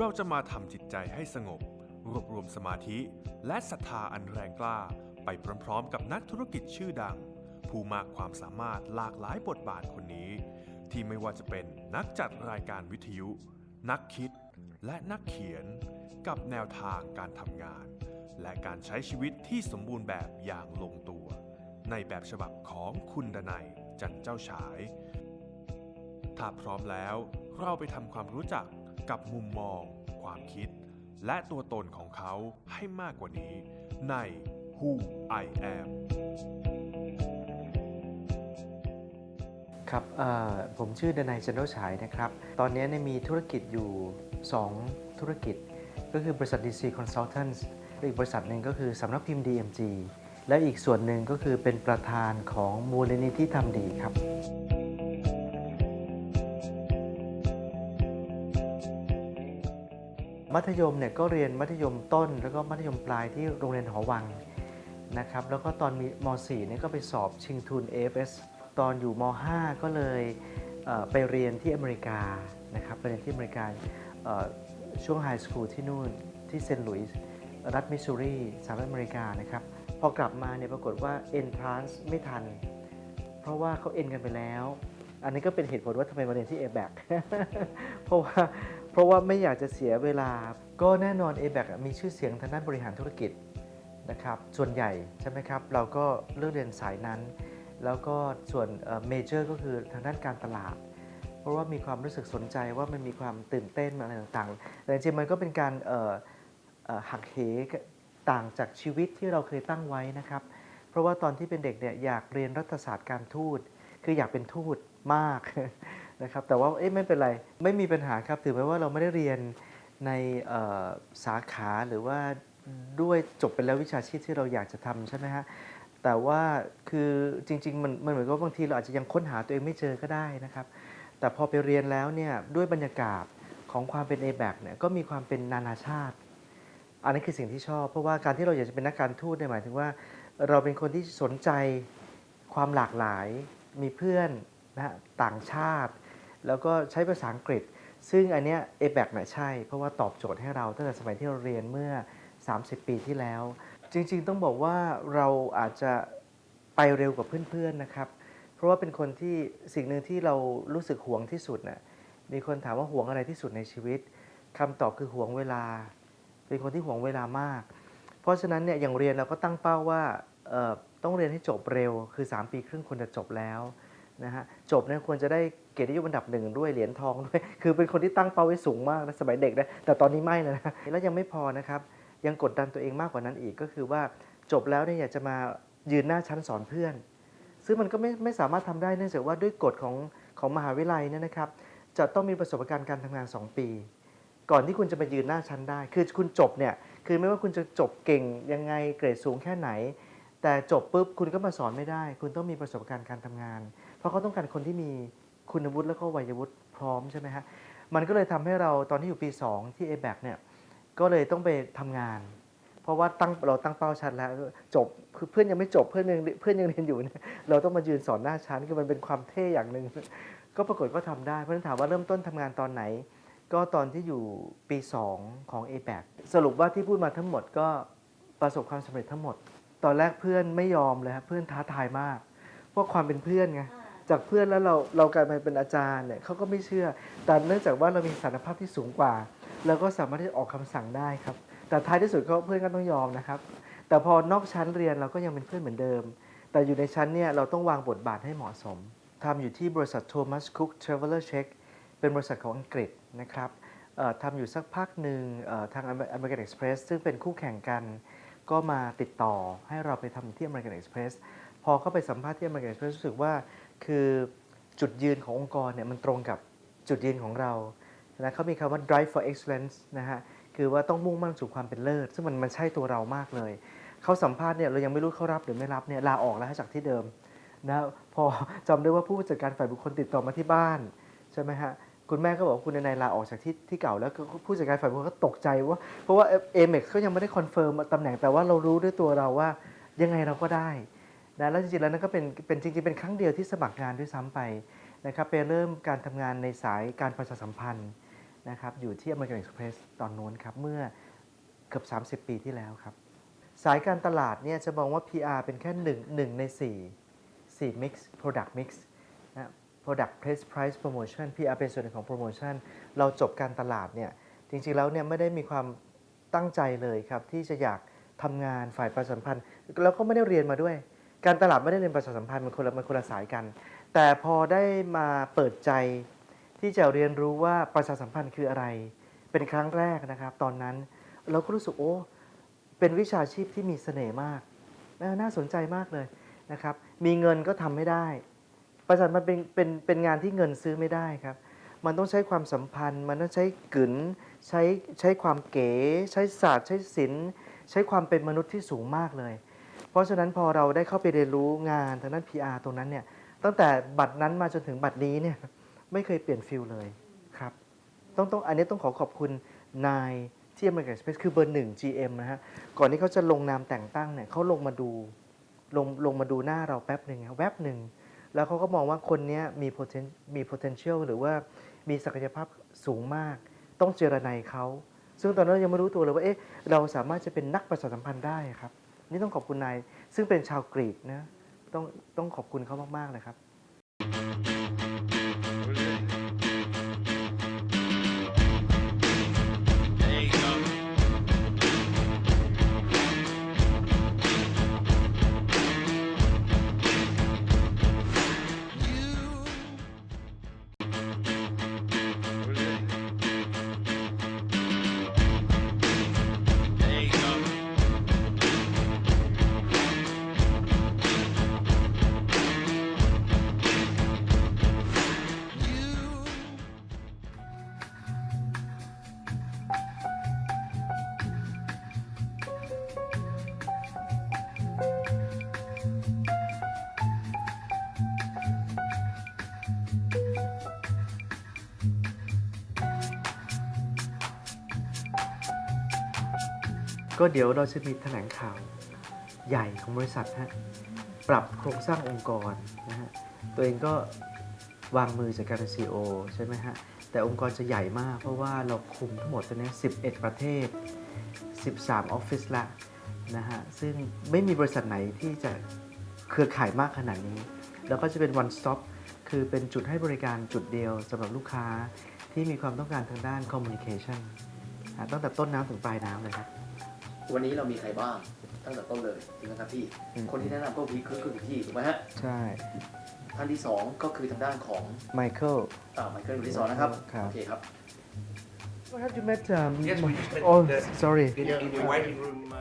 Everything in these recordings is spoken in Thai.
เราจะมาทำจิตใจให้สงบ รวบรวมสมาธิและศรัทธาอันแรงกล้า ไปพร้อมๆ กับนักธุรกิจชื่อดัง ผู้มากความสามารถหลากหลายบทบาทคนนี้ ที่ไม่ว่าจะเป็นนักจัดรายการวิทยุ นักคิด และนักเขียน กับแนวทางการทำงาน และการใช้ชีวิตที่สมบูรณ์แบบอย่างลงตัว ในแบบฉบับของคุณดนัยจันเจ้าฉาย ถ้าพร้อมแล้วเราไปทำความรู้จัก กับมุมมอง ความคิด และตัวตนของเขาให้มากกว่านี้ ใน Who I Am ครับเอ่อผมชื่อดนายจันโดฉายนะครับ ตอนนี้นมีธุรกิจอยู่ 2 ธุรกิจ ก็คือบริษัท DC Consultants และอีกบริษัทหนึ่งก็คือสำนักพิมพ์ DMG และอีกส่วนหนึ่งก็คือเป็นประธานของมูลนิธิทำดีครับ มัธยมเนี่ยก็เรียนมัธยมต้น แล้วก็มัธยมปลายที่โรงเรียนหอวังนะครับแล้วก็ตอนมีม .4 เนี่ยก็ไปสอบชิงทุน AFS ตอนอยู่ม .5 ก็เลยไปเรียนที่อเมริกานะครับไปเรียนที่อเมริกาช่วงไฮสคูลที่นู่นที่เซนต์หลุยส์รัฐมิสซูรีสหรัฐอเมริกานะครับพอกลับมาเนี่ยปรากฏว่า entrance ไม่ทัน เพราะว่าเขาเอ็นกันไปแล้ว อันนี้ก็เป็นเหตุผลว่าทำไมมาเรียนที่ a b a c เพราะว่า ราะว่าไม่อยากจะเสียเวลา ก็แน่นอน a b a c มีชื่อเสียงทางด้านบริหารธุรกิจนะครับส่วนใหญ่ใช่ไหมครับ เราก็เลือกเรียนสายนั้น แล้วก็ส่วนเมเจอร์ก็คือทางด้านการตลาด เพราะว่ามีความรู้สึกสนใจว่ามันมีความตื่นเต้นอะไรต่างๆ แต่จริงๆมันก็เป็นการหักเหต่างจากชีวิตที่เราเคยตั้งไว้นะครับ เพราะว่าตอนที่เป็นเด็กเนี่ยอยากเรียนรัฐศาสตร์การทูต คืออยากเป็นทูตมาก นะครับแต่ว่าเอ๊ะไม่เป็นไรไม่มีปัญหาครับถือแม้ว่าเราไม่ได้เรียนในสาขาหรือว่าด้วยจบไปแล้ววิชาชีพที่เราอยากจะทำใช่ไหมฮะแต่ว่าคือจริงๆมันมันเหมือนกับบางทีเราอาจจะยังค้นหาตัวเองไม่เจอก็ได้นะครับ แต่พอไปเรียนแล้วเนี่ยด้วยบรรยากาศของความเป็น a b a c เนี่ยก็มีความเป็นนานาชาติ อันนี้คือสิ่งที่ชอบ เพราะว่าการที่เราอยากจะเป็นนักการทูตเนี่ยหมายถึงว่า เราเป็นคนที่สนใจความหลากหลาย มีเพื่อนนะฮะต่างชาติ แล้วก็ใช้ภาษาอังกฤษ ซึ่งอันเนี้ย a b a c เนี่ยใช่ เพราะว่าตอบโจทย์ให้เราตั้งแต่สมัยที่เราเรียนเมื่อ 30 ปีที่แล้ว จริง ๆ ต้องบอกว่าเราอาจจะไปเร็วกว่าเพื่อนๆนะครับ เพราะว่าเป็นคนที่สิ่งหนึ่งที่เรารู้สึกห่วงที่สุดน่ะมีคนถามว่าห่วงอะไรที่สุดในชีวิตคำตอบคือห่วงเวลา เป็นคนที่ห่วงเวลามาก เพราะฉะนั้นเนี่ยอย่างเรียนเราก็ตั้งเป้าว่าเออต้องเรียนให้จบเร็วคือ 3 ปีครึ่งควรจะจบแล้ว นะฮะจบเนี่ยควรจะได้เกียรตินิยมอันดับหนึ่งด้วยเหรียญทองด้วยคือเป็นคนที่ตั้งเป้าไว้สูงมากนะสมัยเด็กนะแต่ตอนนี้ไม่แล้วนะแล้วยังไม่พอนะครับยังกดดันตัวเองมากกว่านั้นอีกก็คือว่าจบแล้วเนี่ยอยากจะมายืนหน้าชั้นสอนเพื่อน ซึ่งมันก็ไม่ไม่สามารถทำได้เนื่องจากว่าด้วยกฎของของมหาวิทยาลัยเนี่ยนะครับ จะต้องมีประสบการณ์การทำงาน 2 ปี ก่อนที่คุณจะมายืนหน้าชั้นได้ คือคุณจบเนี่ยคือไม่ว่าคุณจะจบเก่งยังไงเกรดสูงแค่ไหน แต่จบปุ๊บคุณก็มาสอนไม่ได้ คุณต้องมีประสบการณ์การทำงาน เพราะเขาต้องการคนที่มีคุณวุฒิแล้วก็วัยวุฒิพร้อมใช่ไหมฮะมันก็เลยทำให้เราตอนที่อยู่ปี 2 ที่ a b a c เนี่ยก็เลยต้องไปทำงาน เพราะว่าตั้งเราตั้งเป้าชัดแล้วจบคือเพื่อนยังไม่จบเพื่อนยังเพื่อนยังเรียนอยู่เนี่ยเราต้องมายืนสอนหน้าชั้นคือมันเป็นความเท่อย่างหนึ่งก็ปรากฏว่าทำได้เพราะฉะนั้นถามว่าเริ่มต้นทำงานตอนไหน ก็ตอนที่อยู่ปี 2 ของ a b a c สรุปว่าที่พูดมาทั้งหมดก็ประสบความสำเร็จทั้งหมด ตอนแรกเพื่อนไม่ยอมเลยครับเพื่อนท้าทายมากเพราะความเป็นเพื่อนไง จากเพื่อนแล้วเราเรากลายมาเป็นอาจารย์เนี่ยเขาก็ไม่เชื่อ แต่เนื่องจากว่าเรามีสารภาพที่สูงกว่าเราก็สามารถที่จะออกคำสั่งได้ครับ แต่ท้ายที่สุดก็เพื่อนก็ต้องยอมนะครับ แต่พอนอกชั้นเรียนเราก็ยังเป็นเพื่อนเหมือนเดิม แต่อยู่ในชั้นเนี่ยเราต้องวางบทบาทให้เหมาะสมทำอยู่ที่บริษัท Thomas Cook Traveler Check เป็นบริษัทของอังกฤษนะครับเอ่อทำอยู่สักพักหนึ่งเอ่อทาง American Express ซึ่งเป็นคู่แข่งกัน ก็มาติดต่อให้เราไปทำที่ American Express พอเข้าไปสัมภาษณ์ที่ American Express รู้สึกว่า คือจุดยืนขององค์กรเนี่ยมันตรงกับจุดยืนของเรานะเขามีคำว่า drive for excellence นะฮะคือว่าต้องมุ่งมั่นสู่ความเป็นเลิศ ซึ่งมันมันใช่ตัวเรามากเลย เขาสัมภาษณ์เนี่ยเรายังไม่รู้เขารับหรือไม่รับเนี่ยลาออกแล้วจากที่เดิมนะพอจำได้ว่าผู้จัดการฝ่ายบุคคลติดต่อมาที่บ้านใช่ไหมฮะคุณแม่ก็บอกว่าคุณนายลาออกจากที่ที่เก่าแล้วผู้จัดการฝ่ายบุคคลก็ตกใจว่าเพราะว่าเอเม็กเขายังไม่ได้คอนเฟิร์มตำแหน่งแต่ว่าเรารู้ด้วยตัวเราว่ายังไงเราก็ได้ นะแล้วจริงๆแล้วนั่นก็เป็นเป็นจริงๆเป็นครั้งเดียวที่สมัครงานด้วยซ้ำไปนะครับไปเริ่มการทำงานในสายการประชาสัมพันธ์นะครับอยู่ที่ American Express ตอนนู้นครับเมื่อเกือบ 30 ปีที่แล้วครับ สายการตลาดเนี่ยจะมองว่า PR เป็นแค่หนึ่งหนึ่งใน 4 4 mix product mix นะ product price price promotion PR เป็นส่วนหนึ่งของ promotion เราจบการตลาดเนี่ยจริงๆแล้วเนี่ยไม่ได้มีความตั้งใจเลยครับที่จะอยากทำงานฝ่ายประชาสัมพันธ์แล้วก็ไม่ได้เรียนมาด้วย การตลาดไม่ได้เรียนประชาสัมพันธ์มันคนละมันคนละสายกัน แต่พอได้มาเปิดใจที่จะเรียนรู้ว่าประชาสัมพันธ์คืออะไร เป็นครั้งแรกนะครับ ตอนนั้นเราก็รู้สึกโอ้เป็นวิชาชีพที่มีเสน่ห์มากน่าสนใจมากเลยนะครับ มีเงินก็ทำไม่ได้ ประชาสัมพันธ์เป็นเป็นเป็นงานที่เงินซื้อไม่ได้ครับ มันต้องใช้ความสัมพันธ์ มันต้องใช้กึ๋นใช้ใช้ความเก๋ ใช้ศาสตร์ ใช้ศิลป์ ใช้ความเป็นมนุษย์ที่สูงมากเลย ราะฉะนั้นพอเราได้เข้าไปเรียนรู้งานทางด้าน PR ตรงนั้นเนี่ยตั้งแต่บัตรนั้นมาจนถึงบัตรนี้เนี่ยไม่เคยเปลี่ยนฟิลเลยครับต้องต้องอันนี้ต้องขอขอบคุณนายที่ American Express คือเบอร์หนึ่ง GM นะฮะก่อนที่เขาจะลงนามแต่งตั้งเนี่ยเขาลงมาดูลงลงมาดูหน้าเราแป๊บหนึ่งครับแวบหนึ่งแล้วเขาก็มองว่าคนนี้มี poten มี potential หรือว่ามีศักยภาพสูงมาก ต้องเจรนายเขาซึ่งตอนนั้นยังไม่รู้ตัวเลยว่าเอ๊ะเราสามารถจะเป็นนักประชาสัมพันธ์ได้ครับ นี่ต้องขอบคุณนายซึ่งเป็นชาวกรีกนะต้องต้องขอบคุณเขามากๆเลยครับ ก็เดี๋ยวเราจะมีแถลงข่าวใหญ่ของบริษัทฮะปรับโครงสร้างองค์กรนะฮะตัวเองก็วางมือจากการเป็น CEO ใช่ไหมฮะ แต่องค์กรจะใหญ่มาก เพราะว่าเราคุมทั้งหมดตอนนี้11 ประเทศ 13 ออฟฟิศละนะฮะ ซึ่งไม่มีบริษัทไหนที่จะเครือข่ายมากขนาดนี้ แล้วก็จะเป็น one stop คือเป็นจุดให้บริการจุดเดียวสำหรับลูกค้าที่มีความต้องการทางด้าน communication ตั้งแต่ต้นน้ำถึงปลายน้ำเลยครับ วันนี้เรามีใครบ้างตั้งแต่ต้นเลยจริงไหมครับพี่ อืม คนที่แนะนำก็พี่คือคือพี่ถูกไหมฮะใช่ท่านที่สองก็คือทางด้านของไมเคิลอ่าไมเคิลที่สองนะครับครับ โอเคครับ What have you met um, Yes, we just met Oh the- sorry In, in the waiting room. Uh,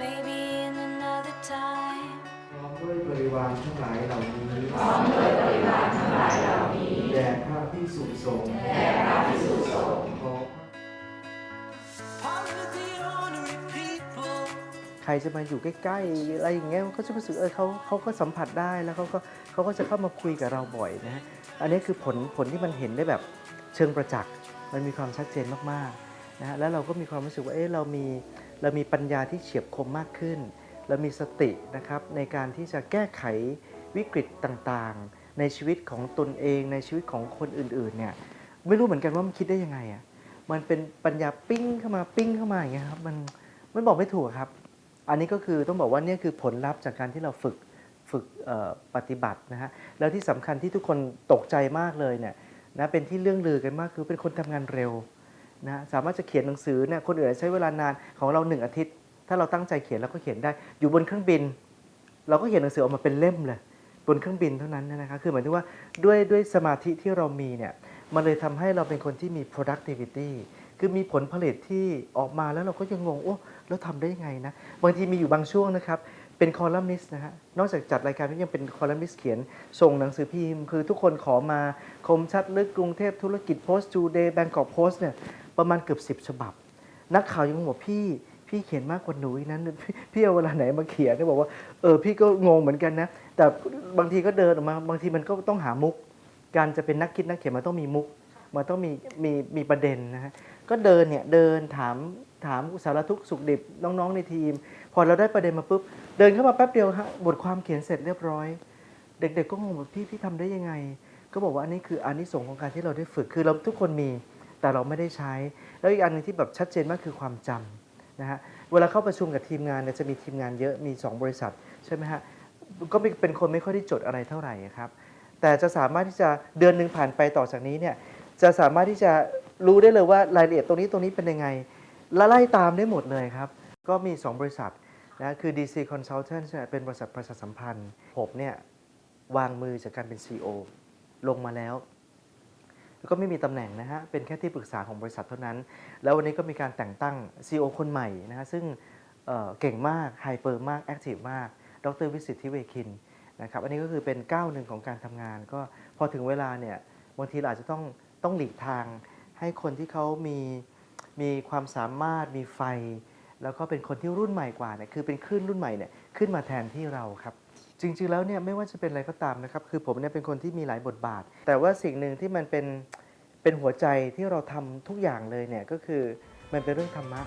Maybe in another time. พร้อมด้วยบริวารทั้งหลายเหล่านี้พร้อมด้วยบริวารทั้งหลายเหล่านี้แด่พระพิสุสงฆ์แด่พระพิสุสงฆ์ขอ Part of the honorary people. ใครจะมาอยู่ใกล้ๆอะไรอย่างเงี้ยเขาจะรู้สึกเออเขาเขาก็สัมผัสได้แล้วเขาก็เขาก็จะเข้ามาคุยกับเราบ่อยนะฮะอันนี้คือผลผลที่มันเห็นได้แบบเชิงประจักษ์มันมีความชัดเจนมากๆนะฮะแล้วเราก็มีความรู้สึกว่าเออเรามี เรามีปัญญาที่เฉียบคมมากขึ้น เรามีสตินะครับในการที่จะแก้ไขวิกฤตต่างๆ ในชีวิตของตนเองในชีวิตของคนอื่นๆเนี่ยไม่รู้เหมือนกันว่ามันคิดได้ยังไงอะมันเป็นปัญญาปิ้งเข้ามาปิ้งเข้ามาอย่างเงี้ยครับมันมันบอกไม่ถูกครับ อันนี้ก็คือต้องบอกว่านี่คือผลลัพธ์จากการที่เราฝึกฝึกปฏิบัตินะฮะแล้วที่สำคัญที่ทุกคนตกใจมากเลยเนี่ยนะเป็นที่เรื่องลือกันมากคือเป็นคนทำงานเร็ว นะสามารถจะเขียนหนังสือเนี่ยคนอื่นใช้เวลานานของเราหนึ่งอาทิตย์ ถ้าเราตั้งใจเขียนเราก็เขียนได้ อยู่บนเครื่องบิน เราก็เขียนหนังสือออกมาเป็นเล่มเลยบนเครื่องบินเท่านั้นนะคะคือหมายถึงว่าด้วยด้วยสมาธิที่เรามีเนี่ยมันเลยทำให้เราเป็นคนที่มี productivity คือมีผลผลิตที่ออกมาแล้วเราก็ยังงงโอ้แล้วทำได้ยังไงนะบางทีมีอยู่บางช่วงนะครับเป็นคอลัมนิสต์นะฮะ นอกจากจัดรายการนี้ยังเป็นคอลัมนิสต์เขียน ส่งหนังสือพิมพ์ คือทุกคนขอมาคมชัดลึกกรุงเทพธุรกิจโพสต์จูเดย์แบงกอกโพสต์เนี่ย ประมาณเกือบ10ฉบับ นักข่าวยังบอกพี่พี่เขียนมากกว่าหนูอีกนั้นพี่พี่เอาเวลาไหนมาเขียนเนี่ยบอกว่าเออพี่ก็งงเหมือนกันนะ แต่บางทีก็เดินออกมา บางทีมันก็ต้องหามุก การจะเป็นนักคิดนักเขียนมันต้องมีมุก มันต้องมีมีมีประเด็นนะฮะก็เดินเนี่ยเดินถามถามสารทุกสุขดิบน้องๆในทีม พอเราได้ประเด็นมาปุ๊บเดินเข้ามาแป๊บเดียวฮะบทความเขียนเสร็จเรียบร้อย เด็กๆก็งงว่าพี่พี่ทำได้ยังไง ก็บอกว่าอันนี้คืออานิสงส์ของการที่เราได้ฝึกคือเราทุกคนมี แต่เราไม่ได้ใช้ แล้วอีกอันหนึงที่แบบชัดเจนมากคือความจำนะฮะเวลาเข้าประชุมกับทีมงานเนี่ยจะมีทีมงานเยอะมี 2 บริษัทใช่ไหมฮะก็เป็นคนไม่ค่อยได้จดอะไรเท่าไหร่ครับแต่จะสามารถที่จะเดือนหนึ่งผ่านไปต่อจากนี้เนี่ยจะสามารถที่จะรู้ได้เลยว่ารายละเอียดตรงนี้ตรงนี้เป็นยังไงและไล่ตามได้หมดเลยครับ ก็มี 2 บริษัทนะคือ DC Consultant เป็นบริษัทประชาสัมพันธ์ ผมเนี่ยวางมือจากการเป็น CEO ลงมาแล้ว แล้วก็ไม่มีตำแหน่งนะฮะเป็นแค่ที่ปรึกษาของบริษัทเท่านั้น แล้ววันนี้ก็มีการแต่งตั้ง CEO คนใหม่นะฮะซึ่งเเก่งมากไฮเปอร์มากแอคทีฟมาก ดรวิสิทธิเวคินนะครับอันนี้ก็คือเป็นก้าวหนึ่งของการทำงาน ก็พอถึงเวลาเนี่ยบางทีเราอาจจะต้องต้องหลีกทางให้คนที่เขามีมีความสามารถมีไฟ แล้วก็เป็นคนที่รุ่นใหม่กว่าเนี่ยคือเป็นคลื่นรุ่นใหม่เนี่ยขึ้นมาแทนที่เราครับ จริง ๆ แล้วเนี่ยไม่ว่าจะเป็นอะไรก็ตามนะครับ คือผมเนี่ยเป็นคนที่มีหลายบทบาท แต่ว่าสิ่งหนึ่งที่มันเป็นเป็นหัวใจที่เราทำทุกอย่างเลยเนี่ยก็คือมันเป็นเรื่องธรรมะ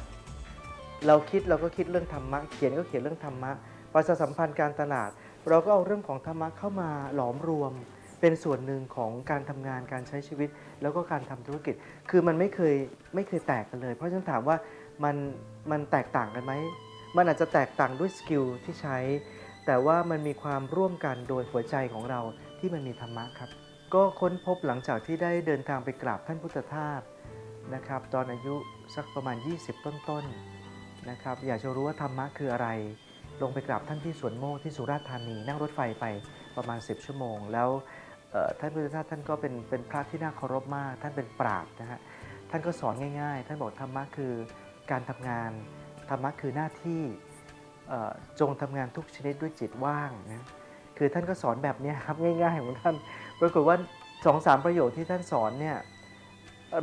เราคิดเราก็คิดเรื่องธรรมะ เขียนก็เขียนเรื่องธรรมะประชาสัมพันธ์การตลาด เราก็เอาเรื่องของธรรมะเข้ามาหลอมรวม เป็นส่วนหนึ่งของการทำงานการใช้ชีวิต แล้วก็การทำธุรกิจ คือมันไม่เคยไม่เคยแตกกันเลย เพราะฉันถามว่ามันมันแตกต่างกันไหมมันอาจจะแตกต่างด้วยสกิลที่ใช้ แต่ว่ามันมีความร่วมกันโดยหัวใจของเราที่มันมีธรรมะครับ ก็ค้นพบหลังจากที่ได้เดินทางไปกราบท่านพุทธทาสนะครับ ตอนอายุสักประมาณ 20 ต้นๆนะครับ อยากจะรู้ว่าธรรมะคืออะไร ลงไปกราบท่านที่สวนโมกที่สุราษฎร์ธานีนั่งรถไฟไปประมาณ 10 ชั่วโมง แล้วท่านพุทธทาสท่านก็เป็นเป็นพระที่น่าเคารพมาก ท่านเป็นปราชญ์นะฮะท่านก็สอนง่าย ๆ ท่านบอกธรรมะคือการทำงานธรรมะคือหน้าที่ จงทำงานทุกชนิดด้วยจิตว่างนะคือท่านก็สอนแบบนี้ครับง่ายๆของท่านปรากฏว่าสองสามประโยคที่ท่านสอนเนี่ย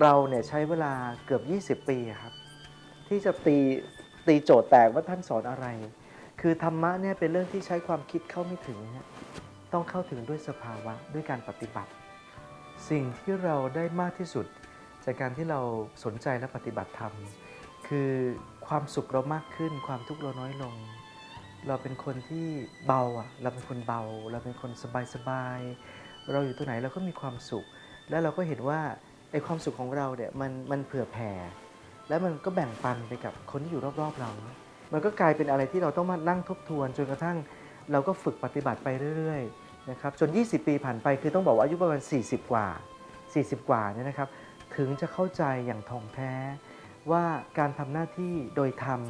เราเนี่ยใช้เวลาเกือบ 20 ปีครับ ที่จะตีตีโจทย์แตกว่าท่านสอนอะไร คือธรรมะเนี่ยเป็นเรื่องที่ใช้ความคิดเข้าไม่ถึงฮะต้องเข้าถึงด้วยสภาวะด้วยการปฏิบัติ สิ่งที่เราได้มากที่สุด จากการที่เราสนใจและปฏิบัติธรรม คือความสุขเรามากขึ้นความทุกข์เราน้อยลง เราเป็นคนที่เบาอะ เราเป็นคนเบา เราเป็นคนสบายสบายๆเราอยู่ตัวไหนเราก็มีความสุข แล้วเราก็เห็นว่าไอ้ความสุขของเราเนี่ยมันมันเผื่อแผ่ แล้วมันก็แบ่งปันไปกับคนที่อยู่รอบๆเรา มันก็กลายเป็นอะไรที่เราต้องมานั่งทบทวน จนกระทั่งเราก็ฝึกปฏิบัติไปเรื่อยๆนะครับจน 20 ปีผ่านไปคือต้องบอกว่าอายุประมาณ 40 กว่า 40 กว่าเนี่ยนะครับถึงจะเข้าใจอย่างท่องแท้ว่าการทำหน้าที่โดยธรรม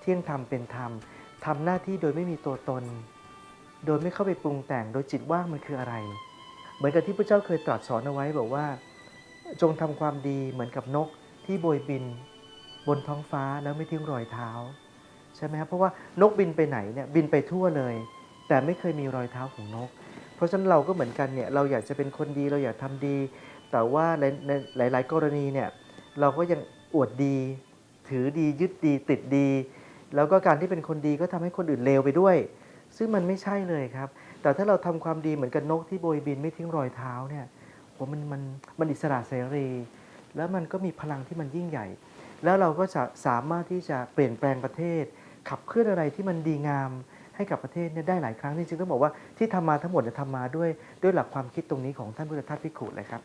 เที่ยงธรรมเป็นธรรม ทำหน้าที่โดยไม่มีตัวตน โดยไม่เข้าไปปรุงแต่งโดยจิตว่างมันคืออะไร เหมือนกับที่พระเจ้าเคยตรัสสอนเอาไว้บอกว่า จงทำความดีเหมือนกับนกที่โบยบิน บนท้องฟ้าแล้วไม่ทิ้งรอยเท้า ใช่ไหมครับเพราะว่านกบินไปไหนเนี่ยบินไปทั่วเลย แต่ไม่เคยมีรอยเท้าของนก เพราะฉะนั้นเราก็เหมือนกันเนี่ยเราอยากจะเป็นคนดีเราอยากทำดี แต่ว่าในหลาย ๆ กรณีเนี่ยเราก็ยังอวดดี ถือดียึดดีติดดี แล้วก็การที่เป็นคนดีก็ทำให้คนอื่นเลวไปด้วย ซึ่งมันไม่ใช่เลยครับ แต่ถ้าเราทำความดีเหมือนกับนกที่โบยบินไม่ทิ้งรอยเท้าเนี่ยโหมันมันมันอิสระเสรี แล้วมันก็มีพลังที่มันยิ่งใหญ่ แล้วเราก็จะสามารถที่จะเปลี่ยนแปลงประเทศ ขับเคลื่อนอะไรที่มันดีงามให้กับประเทศเนี่ยได้หลายครั้งจริงๆต้องบอกว่าที่ทำมาทั้งหมดเนี่ยทำมาด้วยด้วยหลักความคิดตรงนี้ของท่านพุทธทาสพิขุเลยครับ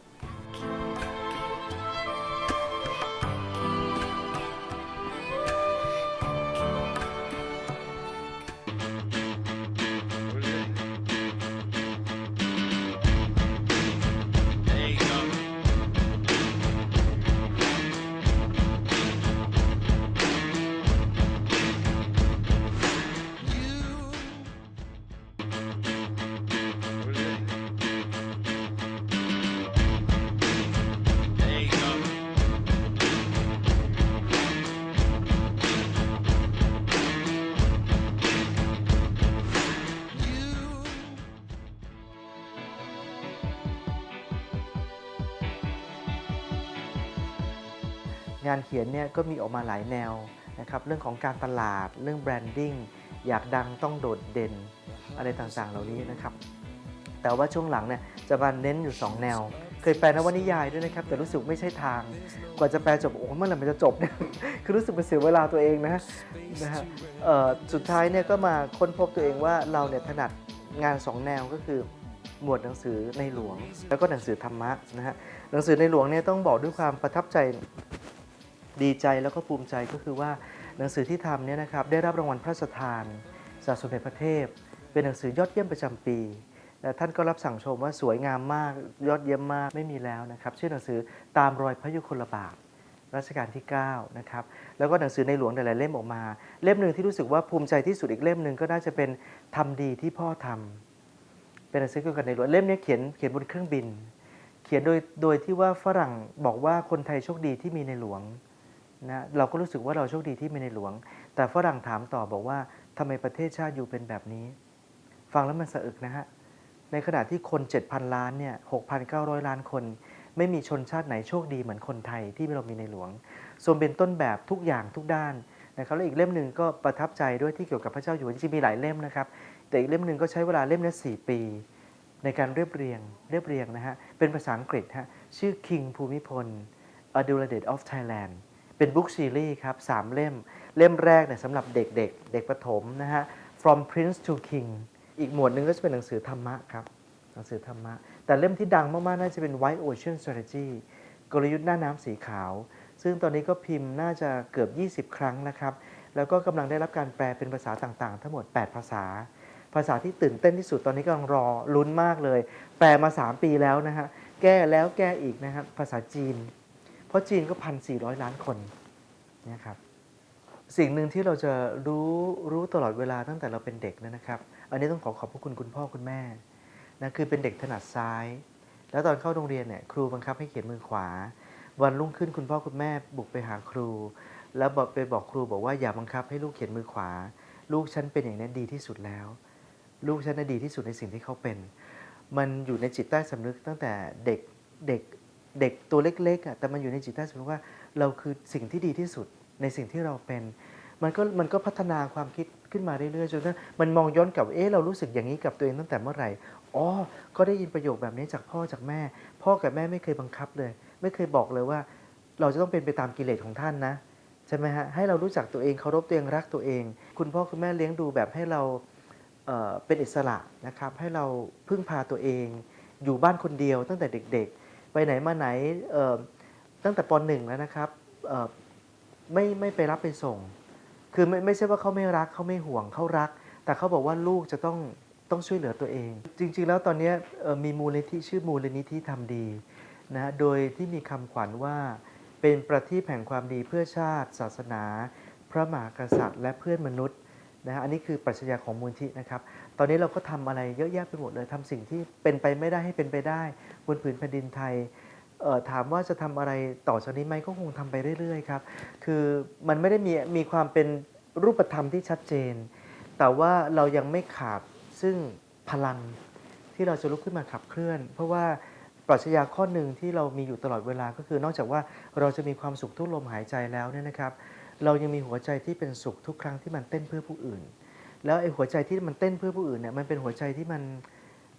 งานเขียนเนี่ยก็มีออกมาหลายแนวนะครับเรื่องของการตลาดเรื่องแบรนดิ้งอยากดังต้องโดดเด่นอะไรต่างๆเหล่านี้นะครับ แต่ว่าช่วงหลังเนี่ยจะมาเน้นอยู่ 2 แนว เคยแปลนวนิยายด้วยนะครับ แต่รู้สึกไม่ใช่ทาง กว่าจะแปลจบโอ้โหเมื่อไหร่มันจะจบเนี่ยคือรู้สึกเป็นเสียเวลาตัวเองนะนะฮะสุดท้ายเนี่ยก็มาค้นพบตัวเองว่าเราเนี่ยถนัดงาน 2 แนวก็คือหมวดหนังสือในหลวง แล้วก็หนังสือธรรมะนะฮะหนังสือในหลวงเนี่ยต้องบอกด้วยความประทับใจ ดีใจแล้วก็ภูมิใจก็คือว่าหนังสือที่ทำเนี่ยนะครับได้รับรางวัลพระราชทานจากสมเด็จพระเทพ เป็นหนังสือยอดเยี่ยมประจำปีและท่านก็รับสั่งชมว่าสวยงามมากยอดเยี่ยมมากไม่มีแล้วนะครับชื่อหนังสือตามรอยพระยุคลบาทรัชกาลที่9นะครับแล้วก็หนังสือในหลวงหลายๆเล่มออกมา เล่มหนึ่งที่รู้สึกว่าภูมิใจที่สุดอีกเล่มหนึ่งก็น่าจะเป็นทำดีที่พ่อทำเป็นหนังสือเกี่ยวกับในหลวงเล่มนี้เขียนเขียนบนเครื่องบิน เขียนโดยโดยที่ว่าฝรั่งบอกว่าคนไทยโชคดีที่มีในหลวง นะเราก็รู้สึกว่าเราโชคดีที่มีในหลวง แต่ฝรั่งถามต่อบอกว่าทำไมประเทศชาติอยู่เป็นแบบนี้ ฟังแล้วมันสะอึกนะฮะ ในขณะที่คน 7,000 ล้านเนี่ย 6,900 ล้านคน ไม่มีชนชาติไหนโชคดีเหมือนคนไทยที่เรามีในหลวงทรงเป็นต้นแบบทุกอย่างทุกด้านนะครับแล้วอีกเล่มหนึ่งก็ประทับใจด้วยที่เกี่ยวกับพระเจ้าอยู่หัวจริงๆมีหลายเล่มนะครับ แต่อีกเล่มหนึ่งก็ใช้เวลาเล่มนี้4ปี ในการเรียบเรียงเรียบเรียงนะฮะเป็นภาษาอังกฤษฮะชื่อ King ภูมิพล A d u l a d a t e of Thailand เป็นบุ๊กซีรีส์ครับสามเล่ม เล่มแรกเนี่ยสำหรับเด็กๆ เด็กประถมนะฮะ From Prince to King อีกหมวดหนึ่งก็จะเป็นหนังสือธรรมะครับ หนังสือธรรมะ แต่เล่มที่ดังมากๆ น่าจะเป็น White Ocean Strategy กลยุทธ์หน้าน้ำสีขาว ซึ่งตอนนี้ก็พิมพ์น่าจะเกือบ 20 ครั้งนะครับ แล้วก็กำลังได้รับการแปลเป็นภาษาต่างๆ ทั้งหมด 8 ภาษา ภาษาที่ตื่นเต้นที่สุดตอนนี้กำลังรอลุ้นมากเลย แปลมา 3 ปีแล้วนะฮะ แก้แล้วแก้อีกนะครับ ภาษาจีน เพราะจีนก็1,400ล้านคนนะครับสิ่งหนึ่งที่เราจะรู้รู้ตลอดเวลาตั้งแต่เราเป็นเด็กนะครับ อันนี้ต้องขอขอบพระคุณคุณพ่อคุณแม่นะคือเป็นเด็กถนัดซ้าย แล้วตอนเข้าโรงเรียนเนี่ยครูบังคับให้เขียนมือขวา วันรุ่งขึ้นคุณพ่อคุณแม่บุกไปหาครู แล้วบอกไปบอกครูบอกว่าอย่าบังคับให้ลูกเขียนมือขวา ลูกฉันเป็นอย่างนี้ดีที่สุดแล้ว ลูกฉันน่ะดีที่สุดในสิ่งที่เขาเป็น มันอยู่ในจิตใต้สำนึกตั้งแต่เด็กเด็ก เด็กตัวเล็กๆอะแต่มันอยู่ในจิตใต้สำนึกว่าเราคือสิ่งที่ดีที่สุดในสิ่งที่เราเป็น มันก็มันก็พัฒนาความคิดขึ้นมาเรื่อยๆจนกระทั่งมันมองย้อนกลับเอ๊ะเรารู้สึกอย่างนี้กับตัวเองตั้งแต่เมื่อไหร่อ๋อก็ได้ยินประโยคแบบนี้จากพ่อจากแม่ พ่อกับแม่ไม่เคยบังคับเลย ไม่เคยบอกเลยว่า เราจะต้องเป็นไปตามกิเลสของท่านนะใช่ไหมฮะให้เรารู้จักตัวเองเคารพตัวเองรักตัวเอง คุณพ่อคุณแม่เลี้ยงดูแบบให้เราเเป็นอิสระนะครับให้เราพึ่งพาตัวเอง อยู่บ้านคนเดียวตั้งแต่เด็ก ๆ ไปไหนมาไหนตั้งแต่ปหนึ่งแล้วนะครับไม่ไม่ไปรับไปส่ง คือไม่ไม่ใช่ว่าเขาไม่รักเขาไม่ห่วงเขารัก แต่เขาบอกว่าลูกจะต้องต้องช่วยเหลือตัวเอง จริง ๆ แล้วตอนนี้มีมูลนิธิชื่อมูลนิธิทำดีนะฮะโดยที่มีคำขวัญว่าเป็นประทีปแห่งความดีเพื่อชาติ ศาสนา พระมหากษัตริย์ และเพื่อนมนุษย์ นะฮะอันนี้คือปรัชญาของมูลที่นะครับ ตอนนี้เราก็ทำอะไรเยอะแยะไปหมดเลยทำสิ่งที่เป็นไปไม่ได้ให้เป็นไปได้ บนผืนแผ่นดินไทยเอ่อถามว่าจะทำอะไรต่อจากนี้ไหมก็คงทำไปเรื่อยๆครับ คือมันไม่ได้มีมีความเป็นรูปธรรมที่ชัดเจน แต่ว่าเรายังไม่ขาดซึ่งพลังที่เราจะลุกขึ้นมาขับเคลื่อน เพราะว่าปรัชญาข้อหนึ่งที่เรามีอยู่ตลอดเวลาก็คือนอกจากว่าเราจะมีความสุขทุกลมหายใจแล้วเนี่ยนะครับ เรายังมีหัวใจที่เป็นสุขทุกครั้งที่มันเต้นเพื่อผู้อื่น แล้วไอ้หัวใจที่มันเต้นเพื่อผู้อื่นเนี่ยมันเป็นหัวใจที่มัน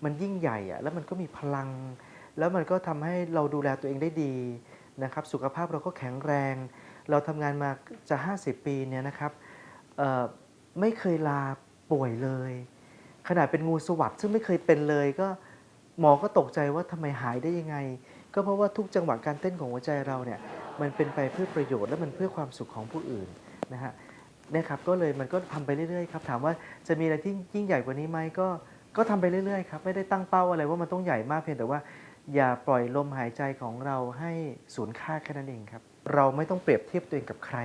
มันยิ่งใหญ่อะแล้วมันก็มีพลัง แล้วมันก็ทำให้เราดูแลตัวเองได้ดีนะครับ สุขภาพเราก็แข็งแรง เราทำงานมาจะ 50 ปีเนี่ยนะครับไม่เคยลาป่วยเลย ขนาดเป็นงูสวัสด์ซึ่งไม่เคยเป็นเลยก็หมอก็ตกใจว่าทำไมหายได้ยังไง ก็เพราะว่าทุกจังหวะการเต้นของหัวใจเราเนี่ย มันเป็นไปเพื่อประโยชน์และมันเพื่อความสุขของผู้อื่นนะฮะเนี่ยครับก็เลยมันก็ทำไปเรื่อยๆครับถามว่าจะมีอะไรที่ยิ่งใหญ่กว่านี้ไหมก็ก็ทำไปเรื่อยๆครับไม่ได้ตั้งเป้าอะไรว่ามันต้องใหญ่มากเพียงแต่ว่า อย่าปล่อยลมหายใจของเราให้สูญค่าแค่นั้นเองครับ เราไม่ต้องเปรียบเทียบตัวเองกับใคร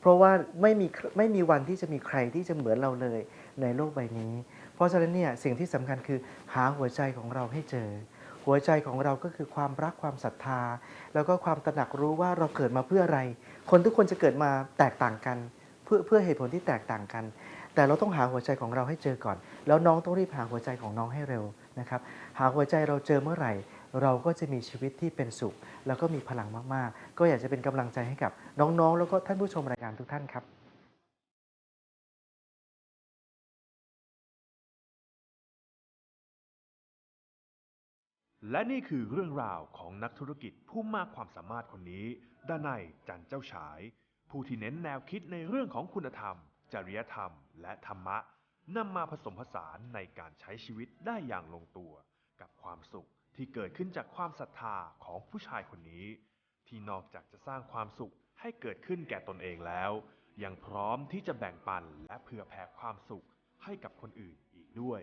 เพราะว่าไม่มีไม่มีวันที่จะมีใครที่จะเหมือนเราเลยในโลกใบนี้ เพราะฉะนั้นเนี่ยสิ่งที่สำคัญคือหาหัวใจของเราให้เจอ หัวใจของเราก็คือความรักความศรัทธา แล้วก็ความตระหนักรู้ว่าเราเกิดมาเพื่ออะไร คนทุกคนจะเกิดมาแตกต่างกัน เพื่อเพื่อเหตุผลที่แตกต่างกัน แต่เราต้องหาหัวใจของเราให้เจอก่อน แล้วน้องต้องรีบหาหัวใจของน้องให้เร็วนะครับ หาหัวใจเราเจอเมื่อไหร่ เราก็จะมีชีวิตที่เป็นสุข แล้วก็มีพลังมากๆ ก็อยากจะเป็นกำลังใจให้กับน้องๆ แล้วก็ท่านผู้ชมรายการทุกท่านครับ และนี่คือเรื่องราวของนักธุรกิจผู้มากความสามารถคนนี้ ดานายจันเจ้าฉาย ผู้ที่เน้นแนวคิดในเรื่องของคุณธรรม จริยธรรม และธรรมะนำมาผสมผสานในการใช้ชีวิตได้อย่างลงตัว กับความสุขที่เกิดขึ้นจากความศรัทธาของผู้ชายคนนี้ ที่นอกจากจะสร้างความสุขให้เกิดขึ้นแก่ตนเองแล้ว ยังพร้อมที่จะแบ่งปันและเผื่อแผ่ความสุขให้กับคนอื่นอีกด้วย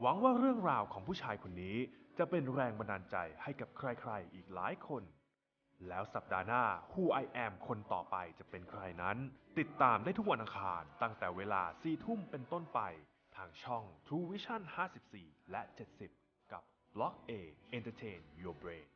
หวังว่าเรื่องราวของผู้ชายคนนี้ จะเป็นแรงบันดาลใจให้กับใครๆอีกหลายคน แล้วสัปดาห์หน้า Who I Am คนต่อไปจะเป็นใครนั้น ติดตามได้ทุกวันอังคารตั้งแต่เวลา4ทุ่มเป็นต้นไป ทางช่อง True Vision 54 และ 70 กับ Block A Entertain Your Brain